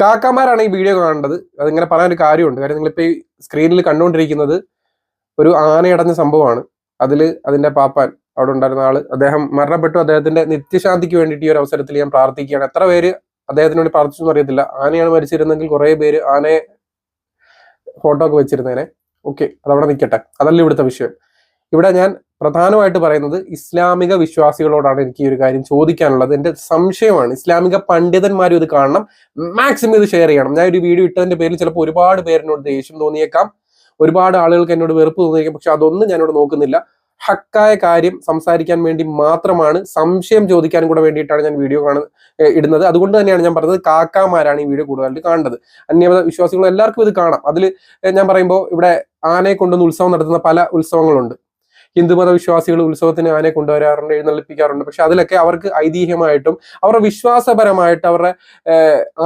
കാക്കമാരാണ് ഈ വീഡിയോ കാണേണ്ടത്? അതിങ്ങനെ പറയാൻ ഒരു കാര്യമുണ്ട്. കാര്യം നിങ്ങളിപ്പോൾ ഈ സ്ക്രീനിൽ കണ്ടുകൊണ്ടിരിക്കുന്നത് ഒരു ആനയടഞ്ഞ സംഭവമാണ്. അതിൽ അതിന്റെ പാപ്പാൻ അവിടെ ഉണ്ടായിരുന്ന ആൾ അദ്ദേഹം മരണപ്പെട്ടു. അദ്ദേഹത്തിന്റെ നിത്യശാന്തിക്ക് വേണ്ടിയിട്ട് ഈ ഒരു അവസരത്തിൽ ഞാൻ പ്രാർത്ഥിക്കുകയാണ്. എത്ര പേര് അദ്ദേഹത്തിന് വേണ്ടി പ്രാർത്ഥിച്ചു എന്ന് അറിയത്തില്ല. ആനയാണ് മരിച്ചിരുന്നെങ്കിൽ കുറെ പേര് ആനയെ ഫോട്ടോ ഒക്കെ വെച്ചിരുന്നേനെ. ഓക്കെ അതവിടെ നിൽക്കട്ടെ. അതല്ല ഇവിടുത്തെ വിഷയം. ഇവിടെ ഞാൻ പ്രധാനമായിട്ട് പറയുന്നത് ഇസ്ലാമിക വിശ്വാസികളോടാണ് എനിക്ക് ഈ ഒരു കാര്യം ചോദിക്കാനുള്ളത്. എന്റെ സംശയമാണ്. ഇസ്ലാമിക പണ്ഡിതന്മാരും ഇത് കാണണം. മാക്സിമം ഇത് ഷെയർ ചെയ്യണം. ഞാൻ ഒരു വീഡിയോ ഇട്ടതിന്റെ പേരിൽ ചിലപ്പോൾ ഒരുപാട് പേരിനോട് ദേഷ്യം തോന്നിയേക്കാം. ഒരുപാട് ആളുകൾക്ക് എന്നോട് വെറുപ്പ് തോന്നിയേക്കാം. പക്ഷെ അതൊന്നും ഞാനിവിടെ നോക്കുന്നില്ല. ഹക്കായ കാര്യം സംസാരിക്കാൻ വേണ്ടി മാത്രമാണ് സംശയം ചോദിക്കാൻ കൂടെ വേണ്ടിയിട്ടാണ് ഞാൻ വീഡിയോ കാണുന്നത് ഇടുന്നത്. അതുകൊണ്ട് തന്നെയാണ് ഞാൻ പറഞ്ഞത് കാക്കാമാരാണ് ഈ വീഡിയോ കൂടുതലായിട്ട് കാണേണ്ടത് അന്യമത വിശ്വാസികൾ എല്ലാവർക്കും ഇത് കാണാം. അതിൽ ഞാൻ പറയുമ്പോൾ ഇവിടെ ആനയെ കൊണ്ടുവന്ന് ഉത്സവം നടത്തുന്ന പല ഉത്സവങ്ങളുണ്ട്. ഹിന്ദുമത വിശ്വാസികൾ ഉത്സവത്തിന് ആനയെ കൊണ്ടുവരാറുണ്ട് എഴുന്നള്ളിപ്പിക്കാറുണ്ട്. പക്ഷെ അതിലൊക്കെ അവർക്ക് ഐതിഹ്യമായിട്ടും അവരുടെ വിശ്വാസപരമായിട്ട് അവരുടെ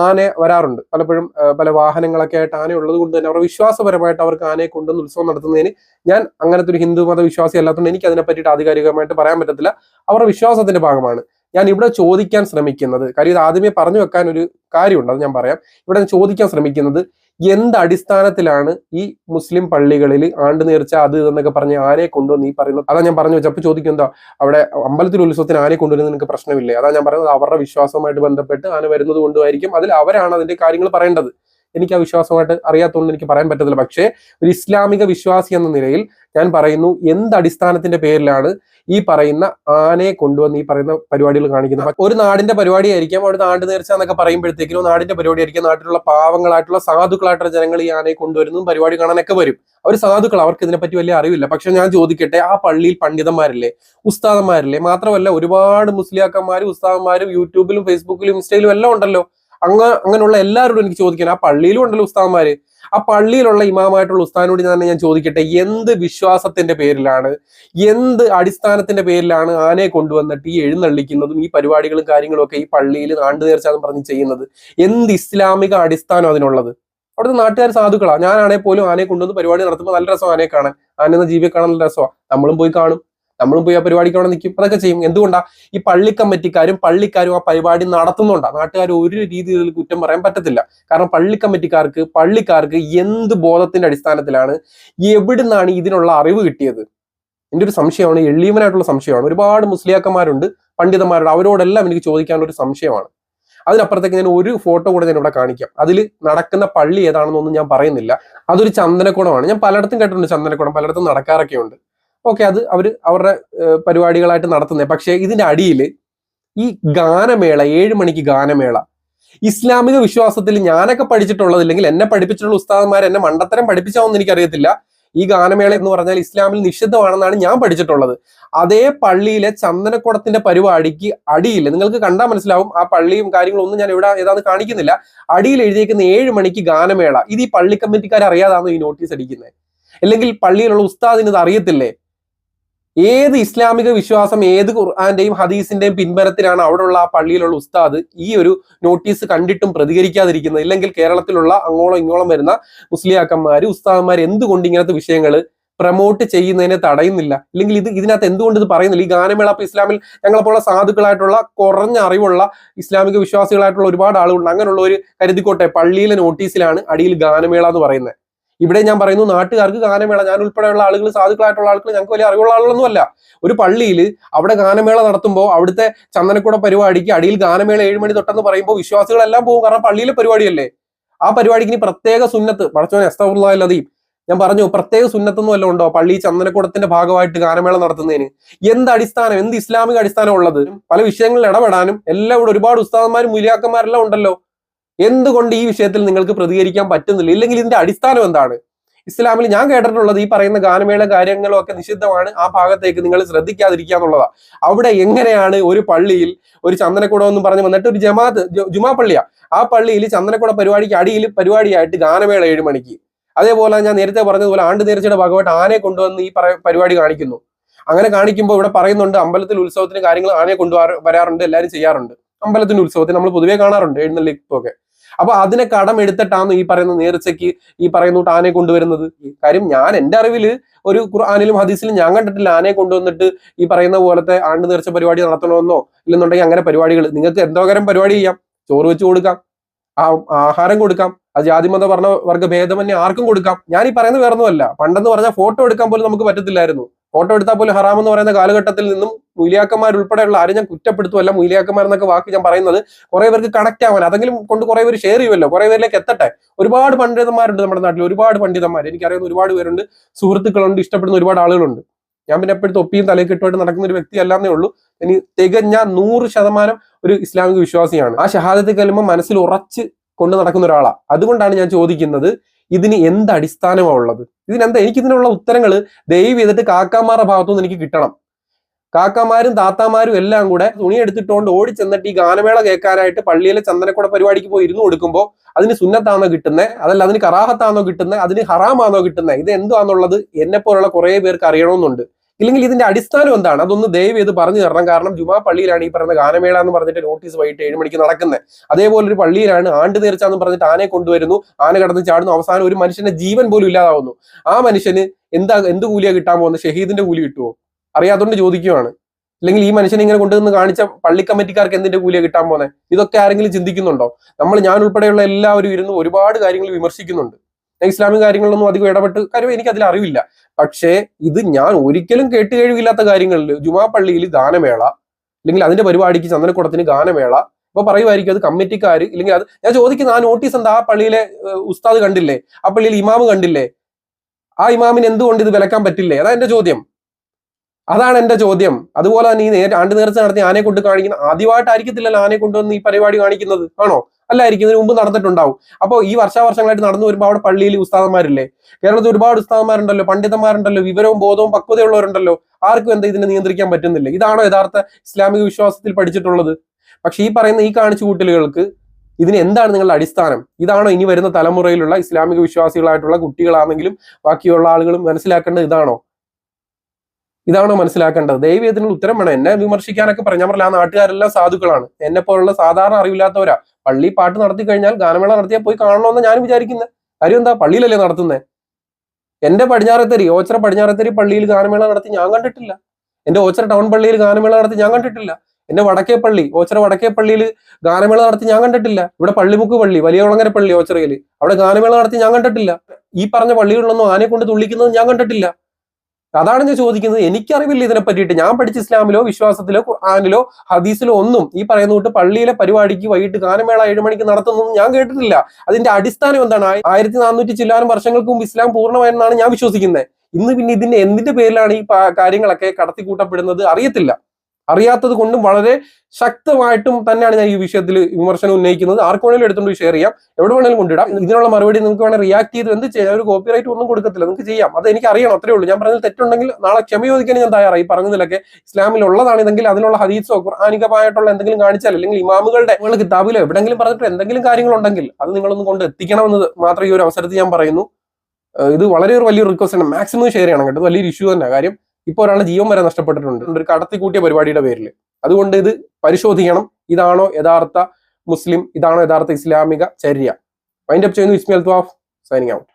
ആന വരാറുണ്ട്. പലപ്പോഴും പല വാഹനങ്ങളൊക്കെ ആയിട്ട് ആന ഉള്ളത് കൊണ്ട് തന്നെ അവരുടെ വിശ്വാസപരമായിട്ട് അവർക്ക് ആനയെ കൊണ്ടുവന്ന് ഉത്സവം നടത്തുന്നതിന് ഞാൻ അങ്ങനത്തെ ഒരു ഹിന്ദു മത വിശ്വാസി അല്ലാത്തതുകൊണ്ട് എനിക്ക് അതിനെ പറ്റിയിട്ട് ആധികാരികമായിട്ട് പറയാൻ പറ്റത്തില്ല. അവരുടെ വിശ്വാസത്തിന്റെ ഭാഗമാണ്. ഞാൻ ഇവിടെ ചോദിക്കാൻ ശ്രമിക്കുന്നത് കാര്യം ഇത് ആദ്യമേ പറഞ്ഞു വെക്കാൻ ഒരു കാര്യമുണ്ട് അത് ഞാൻ പറയാം. ഇവിടെ ചോദിക്കാൻ ശ്രമിക്കുന്നത് എന്ത് അടിസ്ഥാനത്തിലാണ് ഈ മുസ്ലിം പള്ളികളിൽ ആണ്ട് നേർച്ച അത് ഇതെന്നൊക്കെ പറഞ്ഞ് ആനയെ കൊണ്ടുവന്ന് ഈ പറയുന്നത്? അതാ ഞാൻ പറഞ്ഞു വെച്ചത്. ചോദിക്കും എന്താ അവിടെ അമ്പലത്തിൽ ഉത്സവത്തിന് ആനയെ കൊണ്ടുവരുന്നത് നിനക്ക് പ്രശ്നമില്ലേ? അതാ ഞാൻ പറയുന്നത്. അവരുടെ വിശ്വാസവുമായിട്ട് ബന്ധപ്പെട്ട് ആന വരുന്നത് കൊണ്ടുമായിരിക്കും. അതിൽ അവരാണ് അതിന്റെ കാര്യങ്ങൾ പറയേണ്ടത്. എനിക്ക് ആ വിശ്വാസമായിട്ട് അറിയാത്തതുകൊണ്ട് എനിക്ക് പറയാൻ പറ്റത്തില്ല. പക്ഷേ ഒരു ഇസ്ലാമിക വിശ്വാസി എന്ന നിലയിൽ ഞാൻ പറയുന്നു എന്ത് അടിസ്ഥാനത്തിന്റെ പേരിലാണ് ഈ പറയുന്ന ആനയെ കൊണ്ടുവന്ന് ഈ പറയുന്ന പരിപാടികൾ കാണിക്കുന്നത്? ഒരു നാടിന്റെ പരിപാടി ആയിരിക്കാം അവിടെ നാട് നേർച്ച എന്നൊക്കെ പറയുമ്പോഴത്തേക്കും നാടിന്റെ പരിപാടി ആയിരിക്കും നാട്ടിലുള്ള പാവങ്ങളായിട്ടുള്ള സാധുക്കളായിട്ടുള്ള ജനങ്ങൾ ഈ ആനയെ കൊണ്ടുവരുന്നതും പരിപാടി കാണാനൊക്കെ വരും. അവർ സാധുക്കൾ അവർക്ക് ഇതിനെപ്പറ്റി വലിയ അറിവില്ല. പക്ഷെ ഞാൻ ചോദിക്കട്ടെ ആ പള്ളിയിൽ പണ്ഡിതന്മാരില്ലേ ഉസ്താദന്മാരില്ലേ? മാത്രമല്ല ഒരുപാട് മുസ്ലിയാക്കന്മാരും ഉസ്താദന്മാരും യൂട്യൂബിലും ഫേസ്ബുക്കിലും ഇൻസ്റ്റയിലും എല്ലാം ഉണ്ടല്ലോ. അങ്ങ അങ്ങനെയുള്ള എല്ലാവരോടും എനിക്ക് ചോദിക്കാൻ ആ പള്ളിയിലും ഉണ്ടല്ലോ ഉസ്താദന്മാര്. ആ പള്ളിയിലുള്ള ഇമാമായിട്ടുള്ള ഉസ്താദിനോട് ഞാൻ ഞാൻ ചോദിക്കട്ടെ എന്ത് വിശ്വാസത്തിന്റെ പേരിലാണ് എന്ത് അടിസ്ഥാനത്തിന്റെ പേരിലാണ് ആനയെ കൊണ്ടുവന്നിട്ട് ഈ എഴുന്നള്ളിക്കുന്നതും ഈ പരിപാടികളും കാര്യങ്ങളും ഒക്കെ ഈ പള്ളിയിൽ നാണ്ടു നേർച്ചാന്ന് പറഞ്ഞ് ചെയ്യുന്നത്? എന്ത് ഇസ്ലാമിക അടിസ്ഥാനം അതിനുള്ളത്? അവിടുത്തെ നാട്ടുകാർ സാധുക്കളാണ് ഞാനാണെ പോലും ആനയെ കൊണ്ടുവന്ന് പരിപാടി നടത്തുമ്പോൾ നല്ല രസം ആനയെ കാണാൻ. ആന എന്ന ജീവിയെ കാണാൻ നല്ല രസമാണ് നമ്മളും പോയി കാണും. നമ്മളും പോയി ആ പരിപാടിക്ക് അവിടെ നിൽക്കും അതൊക്കെ ചെയ്യും. എന്തുകൊണ്ടാ? ഈ പള്ളി കമ്മിറ്റിക്കാരും പള്ളിക്കാരും ആ പരിപാടി നടത്തുന്നുണ്ടാ? നാട്ടുകാർ ഒരു രീതിയിൽ കുറ്റം പറയാൻ പറ്റത്തില്ല. കാരണം പള്ളി കമ്മിറ്റിക്കാർക്ക് പള്ളിക്കാർക്ക് എന്ത് ബോധത്തിന്റെ അടിസ്ഥാനത്തിലാണ് എവിടുന്നാണ് ഇതിനുള്ള അറിവ് കിട്ടിയത്? എന്റെ ഒരു സംശയമാണ് എളിയവനായിട്ടുള്ള സംശയമാണ്. ഒരുപാട് മുസ്ലിയാക്കന്മാരുണ്ട് പണ്ഡിതന്മാരുണ്ട്. അവരോടെല്ലാം എനിക്ക് ചോദിക്കാനുള്ള ഒരു സംശയമാണ്. അതിനപ്പുറത്തേക്ക് ഞാൻ ഒരു ഫോട്ടോ കൂടെ ഞാൻ ഇവിടെ കാണിക്കാം. അതിൽ നടക്കുന്ന പള്ളി ഏതാണെന്നൊന്നും ഞാൻ പറയുന്നില്ല. അതൊരു ചന്ദനക്കുടമാണ്. ഞാൻ പലയിടത്തും കേട്ടിട്ടുണ്ട് ചന്ദനക്കുടം. പലയിടത്തും നടക്കാറൊക്കെ ഉണ്ട് ഓക്കെ അത് അവർ അവരുടെ പരിപാടികളായിട്ട് നടത്തുന്നത് പക്ഷേ ഇതിന്റെ അടിയിൽ ഈ ഗാനമേള ഏഴ് മണിക്ക് ഗാനമേള. ഇസ്ലാമിക വിശ്വാസത്തിൽ ഞാനൊക്കെ പഠിച്ചിട്ടുള്ളത് അല്ലെങ്കിൽ എന്നെ പഠിപ്പിച്ചിട്ടുള്ള ഉസ്താദന്മാർ എന്നെ മണ്ടത്തരം പഠിപ്പിച്ചാവെന്ന് എനിക്കറിയത്തില്ല. ഈ ഗാനമേള എന്ന് പറഞ്ഞാൽ ഇസ്ലാമിൽ നിഷിദ്ധമാണെന്നാണ് ഞാൻ പഠിച്ചിട്ടുള്ളത്. അതേ പള്ളിയിലെ ചന്ദനക്കുടത്തിന്റെ പരിപാടിക്ക് അടിയിൽ നിങ്ങൾക്ക് കണ്ടാൽ മനസ്സിലാവും ആ പള്ളിയും കാര്യങ്ങളും ഒന്നും ഞാൻ ഇവിടെ ഏതാന്ന് കാണിക്കുന്നില്ല. അടിയിൽ എഴുതിയേക്കുന്ന ഏഴ് മണിക്ക് ഗാനമേള. ഇത് ഈ പള്ളി കമ്മിറ്റിക്കാർ അറിയാതാണോ ഈ നോട്ടീസ് അടിക്കുന്നത് അല്ലെങ്കിൽ പള്ളിയിലുള്ള ഉസ്താദിന് ഇത് അറിയത്തില്ലേ? ഏത് ഇസ്ലാമിക വിശ്വാസം ഏത് ഖുർആാന്റെയും ഹദീസിന്റെയും പിൻബലത്തിലാണ് അവിടെയുള്ള ആ പള്ളിയിലുള്ള ഉസ്താദ് ഈ ഒരു നോട്ടീസ് കണ്ടിട്ടും പ്രതികരിക്കാതിരിക്കുന്നത്? ഇല്ലെങ്കിൽ കേരളത്തിലുള്ള അങ്ങോളം ഇങ്ങോളം വരുന്ന മുസ്ലിയാക്കന്മാർ ഉസ്താദന്മാർ എന്തുകൊണ്ട് ഇങ്ങനത്തെ വിഷയങ്ങൾ പ്രൊമോട്ട് ചെയ്യുന്നതിനെ തടയുന്നില്ല? ഇല്ലെങ്കിൽ ഇത് ഇതിനകത്ത് എന്തുകൊണ്ട് ഇത് പറയുന്നില്ല? ഈ ഗാനമേള ഇപ്പൊ ഇസ്ലാമിൽ ഞങ്ങളെപ്പോലുള്ള സാധുക്കളായിട്ടുള്ള കുറഞ്ഞ അറിവുള്ള ഇസ്ലാമിക വിശ്വാസികളായിട്ടുള്ള ഒരുപാട് ആളുകളുണ്ട്. അങ്ങനെയുള്ള ഒരു കരുതിക്കോട്ടെ പള്ളിയിലെ നോട്ടീസിലാണ് അടിയിൽ ഗാനമേള എന്ന് പറയുന്നത്. ഇവിടെ ഞാൻ പറയുന്നു നാട്ടുകാർക്ക് ഗാനമേള ഞാൻ ഉൾപ്പെടെയുള്ള ആളുകൾ സാധുക്കളായിട്ടുള്ള ആളുകൾ ഞങ്ങൾക്ക് വലിയ അറിവുള്ള ആളുകളൊന്നും അല്ല ഒരു പള്ളിയിൽ അവിടെ ഗാനമേള നടത്തുമ്പോൾ അവിടുത്തെ ചന്ദനക്കുട പരിപാടിക്ക് അടിയിൽ ഗാനമേള ഏഴ് മണി തൊട്ടെന്ന് പറയുമ്പോൾ വിശ്വാസികളെല്ലാം പോകും. കാരണം പള്ളിയിലെ പരിപാടിയല്ലേ? ആ പരിപാടിക്ക് ഇനി പ്രത്യേക സുന്നത്ത് പടച്ചോൻ എസ്തഫുല്ലാഹീം ഞാൻ പറഞ്ഞു പ്രത്യേക സുന്നത്തൊന്നും വല്ല ഉണ്ടോ? പള്ളി ചന്ദനക്കുടത്തിന്റെ ഭാഗമായിട്ട് ഗാനമേള നടത്തുന്നതിന്. എന്ത് അടിസ്ഥാനം എന്ത് ഇസ്ലാമിക അടിസ്ഥാനം ഉള്ളത്? പല വിഷയങ്ങളിൽ ഇടപെടാനും എല്ലാം ഇവിടെ ഒരുപാട് ഉസ്താദന്മാരും മുലിയാക്കന്മാരെല്ലാം ഉണ്ടല്ലോ. എന്തുകൊണ്ട് ഈ വിഷയത്തിൽ നിങ്ങൾക്ക് പ്രതികരിക്കാൻ പറ്റുന്നില്ല? ഇല്ലെങ്കിൽ ഇതിന്റെ അടിസ്ഥാനം എന്താണ്? ഇസ്ലാമിൽ ഞാൻ കേട്ടിട്ടുള്ളത് ഈ പറയുന്ന ഗാനമേള കാര്യങ്ങളും ഒക്കെ നിഷിദ്ധമാണ്. ആ ഭാഗത്തേക്ക് നിങ്ങൾ ശ്രദ്ധിക്കാതിരിക്കുക എന്നുള്ളതാ. അവിടെ എങ്ങനെയാണ് ഒരു പള്ളിയിൽ ഒരു ചന്ദനക്കുടം എന്ന് പറഞ്ഞ് വന്നിട്ട് ഒരു ജമാഅത്ത് ജുമാ പള്ളിയാ. ആ പള്ളിയിൽ ചന്ദനക്കുട പരിപാടിക്ക് അടിയിൽ പരിപാടിയായിട്ട് ഗാനമേള ഏഴ് മണിക്ക്. അതേപോലെ ഞാൻ നേരത്തെ പറഞ്ഞതുപോലെ ആണ്ട് നേർച്ചയുടെ ഭാഗമായിട്ട് ആനയെ കൊണ്ടുവന്ന് ഈ പരിപാടി കാണിക്കുന്നു. അങ്ങനെ കാണിക്കുമ്പോൾ ഇവിടെ പറയുന്നുണ്ട് അമ്പലത്തിൽ ഉത്സവത്തിന് കാര്യങ്ങൾ ആനയെ കൊണ്ടുവരാറുണ്ട് എല്ലാവരും ചെയ്യാറുണ്ട്. അമ്പലത്തിന്റെ ഉത്സവത്തിൽ നമ്മൾ പൊതുവേ കാണാറുണ്ട് എഴുന്നള്ളിപ്പൊക്കെ. അപ്പൊ അതിനെ കടം എടുത്തിട്ടാണ് ഈ പറയുന്ന നേർച്ചയ്ക്ക് ഈ പറയുന്ന ആനയെ കൊണ്ടുവരുന്നത്. കാര്യം ഞാൻ എന്റെ അറിവിൽ ഒരു ഖുർആാനിലും ഹദീസിലും ഞാൻ കണ്ടിട്ടില്ല ആനയെ കൊണ്ടുവന്നിട്ട് ഈ പറയുന്ന പോലത്തെ ആണ്ട് നേർച്ച പരിപാടി നടത്തണമെന്നോ ഇല്ലെന്നുണ്ടെങ്കിൽ അങ്ങനെ പരിപാടികൾ നിങ്ങൾക്ക് എന്തോകരം പരിപാടി ചെയ്യാം. ചോറ് വെച്ച് കൊടുക്കാം. ആ ആഹാരം കൊടുക്കാം. അത് ജാതി മത വർണ വർഗ ഭേദമന്യേ ആർക്കും കൊടുക്കാം. ഞാൻ ഈ പറയുന്നത് വേറൊന്നുമല്ല. പണ്ടെന്ന് പറഞ്ഞാൽ ഫോട്ടോ എടുക്കാൻ പോലും നമുക്ക് പറ്റത്തില്ലായിരുന്നു. ഫോട്ടോ എടുത്താൽ പോലും ഹറാം എന്ന് പറയുന്ന കാലഘട്ടത്തിൽ നിന്നും മൂലിയാക്കന്മാർ ഉൾപ്പെടെയുള്ള ആരും ഞാൻ കുറ്റപ്പെടുത്തുമല്ല മൂലിയാക്കന്മാർ എന്നൊക്കെ വാക്ക് ഞാൻ പറയുന്നത് കുറെ പേർക്ക് കണക്ട് ആവാൻ അതെങ്കിലും കൊണ്ട് കുറെ പേര് ഷെയർ ചെയ്യുമല്ലോ കുറെ പേരിലേക്ക് എത്തട്ടെ. ഒരുപാട് പണ്ഡിതന്മാരുണ്ട് നമ്മുടെ നാട്ടിൽ. ഒരുപാട് പണ്ഡിതന്മാർ എനിക്കറിയുന്ന ഒരുപാട് പേരുണ്ട്. സുഹൃത്തുക്കളുണ്ട് ഇഷ്ടപ്പെടുന്ന ഒരുപാട് ആളുകളുണ്ട്. ഞാൻ പിന്നെ എപ്പോഴും തൊപ്പിയും തലയിൽ നടക്കുന്ന ഒരു വ്യക്തി അല്ലാന്നേ ഉള്ളൂ. ഇനി തികഞ്ഞ നൂറ് ശതമാനം ഒരു ഇസ്ലാമിക വിശ്വാസിയാണ്. ആ ഷഹാദത്ത് കലുമ മനസ്സിൽ ഉറച്ച് കൊണ്ട് നടക്കുന്ന ഒരാളാണ് അതുകൊണ്ടാണ് ഞാൻ ചോദിക്കുന്നത് ഇതിന് എന്ത് അടിസ്ഥാനമാണ് ഉള്ളത്? ഇതിനെന്താ എനിക്കിതിനുള്ള ഉത്തരങ്ങൾ ദയവ് ചെയ്തിട്ട് കാക്കാമാരുടെ ഭാഗത്തുനിന്ന് എനിക്ക് കിട്ടണം. കാക്കാമാരും താത്താമാരും എല്ലാം കൂടെ തുണി എടുത്തിട്ടുകൊണ്ട് ഓടി ചെന്നിട്ട് ഈ ഗാനമേള കേൾക്കാനായിട്ട് പള്ളിയിലെ ചന്ദനക്കുട പരിപാടിക്ക് പോയി ഇരുന്ന് കൊടുക്കുമ്പോൾ അതിന് സുന്നത്താണോ കിട്ടുന്നത് അതല്ല അതിന് കറാഹത്താണോ കിട്ടുന്നത് അതിന് ഹറാമാണോ കിട്ടുന്നത് ഇത് എന്താണെന്നുള്ളത് എന്നെ പോലുള്ള കുറെ പേർക്ക് അറിയണമെന്നുണ്ട്. ഇല്ലെങ്കിൽ ഇതിന്റെ അടിസ്ഥാനം എന്താണ്? അതൊന്ന് ദയവ് ചെയ്ത് പറഞ്ഞു തരണം. കാരണം ജുമാ പള്ളിയിലാണ് ഈ പറയുന്ന ഗാനമേള എന്ന് പറഞ്ഞിട്ട് നോട്ടീസ് വൈകിട്ട് ഏഴ് മണിക്ക് നടക്കുന്നത് അതേപോലെ ഒരു പള്ളിയിലാണ് ആണ്ട് നേർച്ച എന്ന് പറഞ്ഞിട്ട് ആനയെ കൊണ്ടുവരുന്നു. ആന കടന്ന് ചാടുന്നു. അവസാനം ഒരു മനുഷ്യന്റെ ജീവൻ പോലും ഇല്ലാതാവുന്നു. ആ മനുഷ്യന് എന്താ എന്ത് കൂലിയാ കിട്ടാൻ പോകുന്നത് ഷഹീദിന്റെ കൂലി കിട്ടുമോ അറിയാത്തോണ്ട് ചോദിക്കുവാണ്. അല്ലെങ്കിൽ ഈ മനുഷ്യനെ ഇങ്ങനെ കൊണ്ടുവന്ന് കാണിച്ച പള്ളി കമ്മിറ്റിക്കാർക്ക് എന്തിന്റെ കൂലിയെ കിട്ടാൻ പോകുന്നത് ഇതൊക്കെ ആരെങ്കിലും ചിന്തിക്കുന്നുണ്ടോ? നമ്മൾ ഞാൻ ഉൾപ്പെടെയുള്ള എല്ലാവരും ഇരുന്ന് ഒരുപാട് കാര്യങ്ങൾ വിമർശിക്കുന്നുണ്ട്. ഞാൻ ഇസ്ലാമിക കാര്യങ്ങളിലൊന്നും അധികം ഇടപെട്ട് കാര്യം എനിക്ക് അതിൽ അറിവില്ല. പക്ഷേ ഇത് ഞാൻ ഒരിക്കലും കേട്ട് കഴിവില്ലാത്ത കാര്യങ്ങളിൽ ജുമാ പള്ളിയിൽ ഗാനമേള അല്ലെങ്കിൽ അതിന്റെ പരിപാടിക്ക് ചന്ദനക്കുടത്തിന് ഗാനമേള അപ്പൊ പറയുമായിരിക്കും അത് കമ്മിറ്റിക്കാർ ഇല്ലെങ്കിൽ അത് ഞാൻ ചോദിക്കുന്ന ആ നോട്ടീസ് എന്താ? ആ പള്ളിയിലെ ഉസ്താദ് കണ്ടില്ലേ? ആ പള്ളിയിൽ ഇമാമ് കണ്ടില്ലേ? ആ ഇമാമിന് എന്തുകൊണ്ട് ഇത് വിലക്കാൻ പറ്റില്ലേ? അതാ എന്റെ ചോദ്യം. അതാണ് എന്റെ ചോദ്യം. അതുപോലെ തന്നെ ഈ നേരെ ആണ്ട് നേർച്ച നടത്തി ആനയെ കൊണ്ട് കാണിക്കുന്ന ആദ്യമായിട്ടായിരിക്കത്തില്ലല്ലോ ആനയെ കൊണ്ടുവന്ന് ഈ പരിപാടി കാണിക്കുന്നത്. ആണോ? അല്ലായിരിക്കും ഇതിന് മുമ്പ് നടന്നിട്ടുണ്ടാവും. അപ്പോൾ ഈ വർഷാവർഷങ്ങളായിട്ട് നടന്നു വരുമ്പോൾ പള്ളിയിൽ ഉസ്താദന്മാരില്ലേ? കേരളത്തിൽ ഒരുപാട് ഉസ്താദന്മാരുണ്ടല്ലോ പണ്ഡിതന്മാരുണ്ടല്ലോ വിവരവും ബോധവും പക്വതയുള്ളവരുണ്ടല്ലോ. ആർക്കും എന്താ ഇതിനെ നിയന്ത്രിക്കാൻ പറ്റുന്നില്ല. ഇതാണോ യഥാർത്ഥ ഇസ്ലാമിക വിശ്വാസത്തിൽ പഠിച്ചിട്ടുള്ളത്? പക്ഷെ ഈ പറയുന്ന ഈ കാണിച്ചു കൂട്ടലുകൾക്ക് ഇതിന് എന്താണ് നിങ്ങളുടെ അടിസ്ഥാനം? ഇതാണോ ഇനി വരുന്ന തലമുറയിലുള്ള ഇസ്ലാമിക വിശ്വാസികളായിട്ടുള്ള കുട്ടികളാണെങ്കിലും ബാക്കിയുള്ള ആളുകളും മനസ്സിലാക്കേണ്ടത് ഇതാണോ? ഇതാണോ മനസ്സിലാക്കേണ്ടത്. ദൈവം ഇതിനുള്ള ഉത്തരം വേണം. എന്നെ വിമർശിക്കാനൊക്കെ പറഞ്ഞു ഞാൻ പറഞ്ഞില്ല ആ നാട്ടുകാരെല്ലാം സാധുക്കളാണ്. എന്നെ പോലുള്ള സാധാരണ അറിവില്ലാത്തവരാ. പള്ളി പാട്ട് നടത്തി കഴിഞ്ഞാൽ ഗാനമേള നടത്തിയാൽ പോയി കാണണമെന്ന് ഞാൻ വിചാരിക്കുന്നത് കാര്യം എന്താ? പള്ളിയിലല്ലേ നടത്തുന്നത് എന്റെ പടിഞ്ഞാറത്തരി ഓച്ചറ പടിഞ്ഞാറത്തരി പള്ളിയിൽ ഗാനമേള നടത്തി ഞാൻ കണ്ടിട്ടില്ല. എന്റെ ഓച്ചറ ടൗൺ പള്ളിയിൽ ഗാനമേള നടത്തി ഞാൻ കണ്ടിട്ടില്ല. എന്റെ വടക്കേ പള്ളി ഓച്ചറ വടക്കേ പള്ളിയിൽ ഗാനമേള നടത്തി ഞാൻ കണ്ടിട്ടില്ല. ഇവിടെ പള്ളിമുക്ക് പള്ളി വലിയ ഉളങ്ങര പള്ളി ഓച്ചറയിൽ അവിടെ ഗാനമേള നടത്തി ഞാൻ കണ്ടിട്ടില്ല. ഈ പറഞ്ഞ പള്ളികളിലൊന്നും ആനയെ കൊണ്ട് തുള്ളിക്കുന്നത് ഞാൻ കണ്ടിട്ടില്ല. അതാണ് ഞാൻ ചോദിക്കുന്നത്. എനിക്കറിവില്ല ഇതിനെ പറ്റിയിട്ട്. ഞാൻ പഠിച്ച ഇസ്ലാമിലോ വിശ്വാസത്തിലോ ഖുർആാനിലോ ഹദീസിലോ ഒന്നും ഈ പറയുന്ന തൊട്ട് പള്ളിയിലെ പരിപാടിക്ക് വൈകിട്ട് ഗാനമേള ഏഴ് മണിക്ക് നടത്തുന്നതും ഞാൻ കേട്ടിട്ടില്ല. അതിന്റെ അടിസ്ഥാനം എന്താണ്? ആയി- ആയിരത്തി നാനൂറ്റി ചില്ലാനും വർഷങ്ങൾക്ക് മുമ്പ് ഇസ്ലാം പൂർണമായെന്നാണ് ഞാൻ വിശ്വസിക്കുന്നത്. ഇന്ന് പിന്നെ ഇതിന്റെ എന്തിന്റെ പേരിലാണ് ഈ കാര്യങ്ങളൊക്കെ കടത്തിക്കൂട്ടപ്പെടുന്നത് അറിയത്തില്ല. അറിയാത്തത് കൊണ്ടും വളരെ ശക്തമായിട്ടും തന്നെയാണ് ഞാൻ ഈ വിഷയത്തിൽ വിമർശനം ഉന്നയിക്കുന്നത്. ആർക്ക് വേണേലും എടുത്തുകൊണ്ട് ഷെയർ ചെയ്യാം. എവിടെ വേണേലും കൊണ്ടിടാം ഇതിനുള്ള മറുപടി നിങ്ങൾക്ക് വേണേൽ റിയാക്ട് ചെയ്ത് എന്ത് ചെയ്യാം? ഒരു കോപ്പി റൈറ്റ് ഒന്നും കൊടുക്കത്തില്ല. നിങ്ങൾക്ക് ചെയ്യാം. അത് എനിക്ക് അറിയണം അത്രേ ഉള്ളൂ. ഞാൻ പറഞ്ഞത് തെറ്റുണ്ടെങ്കിൽ നാളെ ക്ഷമ ചോദിക്കാൻ ഞാൻ തയ്യാറായി. പറഞ്ഞതിലൊക്കെ ഇസ്ലാമിൽ ഉള്ളതാണെങ്കിൽ അതിനുള്ള ഹദീസോ ഖുർആാനികമായിട്ടുള്ള എന്തെങ്കിലും കാണിച്ചാൽ അല്ലെങ്കിൽ ഇമാമുകളുടെ നിങ്ങൾ കിതാബിലോ എവിടെങ്കിലും പറഞ്ഞിട്ട് എന്തെങ്കിലും കാര്യങ്ങളുണ്ടെങ്കിൽ അത് നിങ്ങളൊന്നും കൊണ്ട് എത്തിക്കണമെന്ന് മാത്രം ഈ ഒരു അവസരത്തിൽ ഞാൻ പറയുന്നു. ഇത് വളരെ ഒരു വലിയ റിക്വസ്റ്റ് ആണ്. മാക്സിമം ഷെയർ ചെയ്യണം കേട്ടോ. വലിയൊരു ഇഷ്യൂ തന്നെ കാര്യം ഇപ്പോൾ ഒരാളെ ജീവൻ വരെ നഷ്ടപ്പെട്ടിട്ടുണ്ട്. ഒരു കടത്തി കൂട്ടിയ പരിപാടിയുടെ പേരിൽ അതുകൊണ്ട് ഇത് പരിശോധിക്കണം. ഇതാണോ യഥാർത്ഥ മുസ്ലിം? ഇതാണോ യഥാർത്ഥ ഇസ്ലാമിക ചര്യ? വൈൻഡപ്പ് ചെയ്യുന്നു ഇസ്മി ത്വാഫ്. Signing out